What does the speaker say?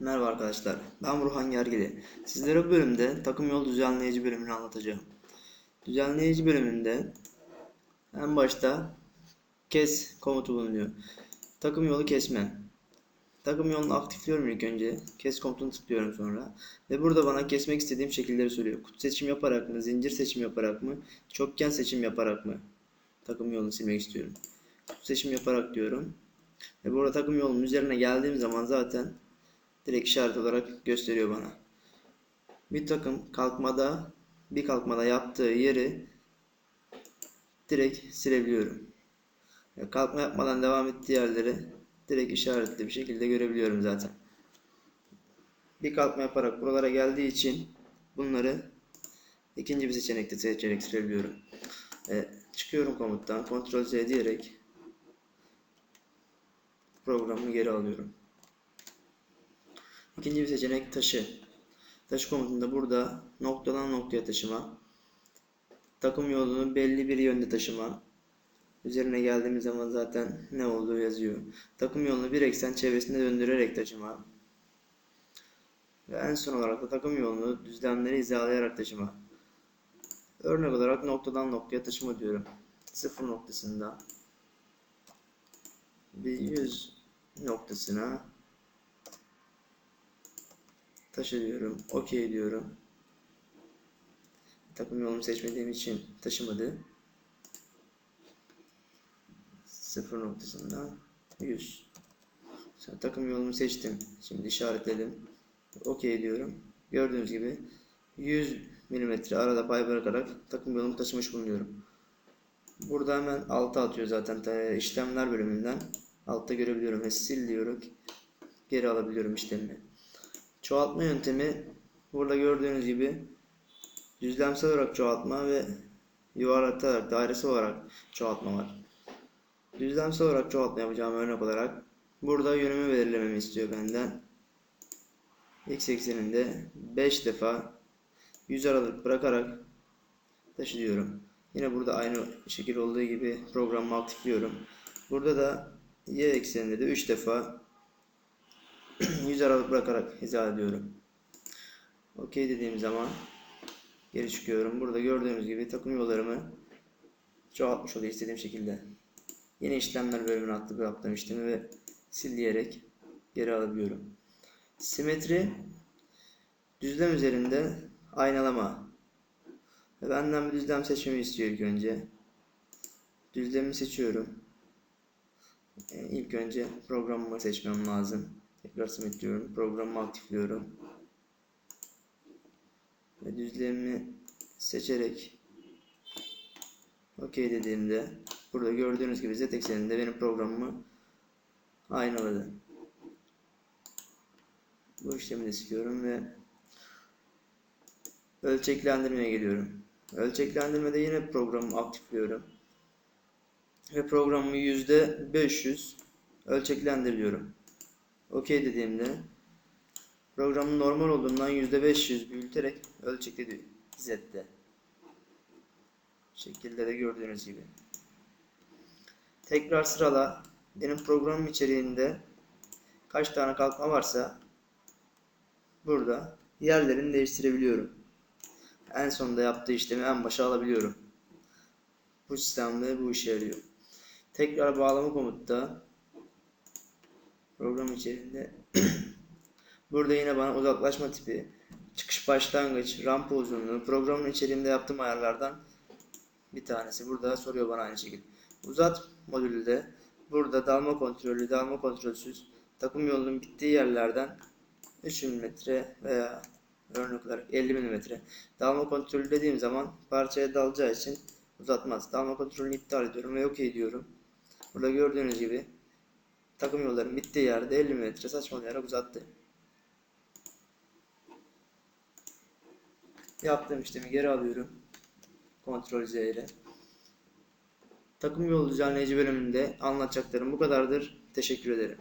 Merhaba arkadaşlar, ben Burhan Gergili. Sizlere bu bölümde takım yol düzenleyici bölümünü anlatacağım. Düzenleyici bölümünde en başta kes komutu bulunuyor. Takım yolu kesme. Takım yolunu aktifliyorum ilk önce. Kes komutunu tıklıyorum sonra. Ve burada bana kesmek istediğim şekilleri söylüyor. Kutu seçim yaparak mı, zincir seçim yaparak mı, çokgen seçim yaparak mı takım yolunu silmek istiyorum. Kutu seçim yaparak diyorum. Ve burada takım yolunun üzerine geldiğim zaman zaten direkt işaret olarak gösteriyor bana. Bir takım kalkmada bir kalkmada yaptığı yeri direkt silebiliyorum. Kalkma yapmadan devam ettiği yerleri direkt işaretli bir şekilde görebiliyorum zaten. Bir kalkma yaparak buralara geldiği için bunları ikinci bir seçenekte seçerek silebiliyorum. E, çıkıyorum komuttan Ctrl Z diyerek programı geri alıyorum. İkinci bir seçenek taşı. Taşı komutunda burada noktadan noktaya taşıma. Takım yolunu belli bir yönde taşıma. Üzerine geldiğimiz zaman zaten ne olduğu yazıyor. Takım yolunu bir eksen çevresinde döndürerek taşıma. Ve en son olarak da takım yolunu düzlemleri hizalayarak taşıma. Örnek olarak noktadan noktaya taşıma diyorum. Sıfır noktasında bir yüz noktasına taşı diyorum. OK diyorum. Takım yolumu seçmediğim için taşımadı. Sıfır noktasında 100. Sonra takım yolumu seçtim. Şimdi işaretledim. OK diyorum. Gördüğünüz gibi 100 mm arada pay bırakarak takım yolumu taşımış bulunuyorum. Burada hemen alta atıyor zaten Ta- işlemler bölümünden. Altta görebiliyorum ve sil diyorum. Geri alabiliyorum işlemi. Çoğaltma yöntemi burada gördüğünüz gibi düzlemsel olarak çoğaltma ve yuvarlatarak dairesel olarak çoğaltma var. Düzlemsel olarak çoğaltma yapacağım örnek olarak burada yönümü belirlememi istiyor benden. X ekseninde 5 defa 100 aralık bırakarak taşıyorum. Yine burada aynı şekil olduğu gibi programı aktifliyorum. Burada da Y ekseninde de 3 defa 100 aralık bırakarak hizaliyorum. OK dediğim zaman geri çıkıyorum. Burada gördüğünüz gibi takım yollarımı çoğaltmış oluyor istediğim şekilde. Yeni işlemler bölümüne attı bu yaptığım işlemi ve sil diyerek geri alabiliyorum. Simetri düzlem üzerinde aynalama. Benden bir düzlem seçmemi istiyor ilk önce. Düzlemi seçiyorum. E, İlk önce programımı seçmem lazım. Tekrar simetriyorum. Programımı aktifliyorum. Ve düzlemi seçerek OK dediğimde burada gördüğünüz gibi Z ekseninde benim programımı aynaladı. Bu işlemi de siliyorum ve ölçeklendirmeye geliyorum. Ölçeklendirmede yine programımı aktifliyorum. Ve programımı %500 ölçeklendiriyorum. OK dediğimde programın normal olduğundan %500 büyüterek ölçekledi Z'de. Şekilde de gördüğünüz gibi. Tekrar sırala benim programım içeriğinde kaç tane kalkma varsa burada yerlerini değiştirebiliyorum. En sonunda yaptığı işlemi en başa alabiliyorum. Bu sistemde bu işe yarıyor. Tekrar bağlama komutta program içerisinde burada yine bana uzaklaşma tipi, çıkış başlangıç, rampa uzunluğu, programın içeriğinde yaptığım ayarlardan bir tanesi. Burada soruyor bana aynı şekilde. Uzat modülü de burada dalma kontrollü, dalma kontrolsüz, takım yolunun bittiği yerlerden 3 mm veya örnek olarak 50 mm dalma kontrolü dediğim zaman parçaya dalacağı için uzatmaz. Dalma kontrolünü iptal ediyorum ve OK diyorum. Burada gördüğünüz gibi takım yolların bittiği yerde 50 mm saçmalayarak uzattı. Yaptığım işlemi geri alıyorum. Ctrl Z ile. Takım yolu düzenleyici bölümünde anlatacaklarım bu kadardır. Teşekkür ederim.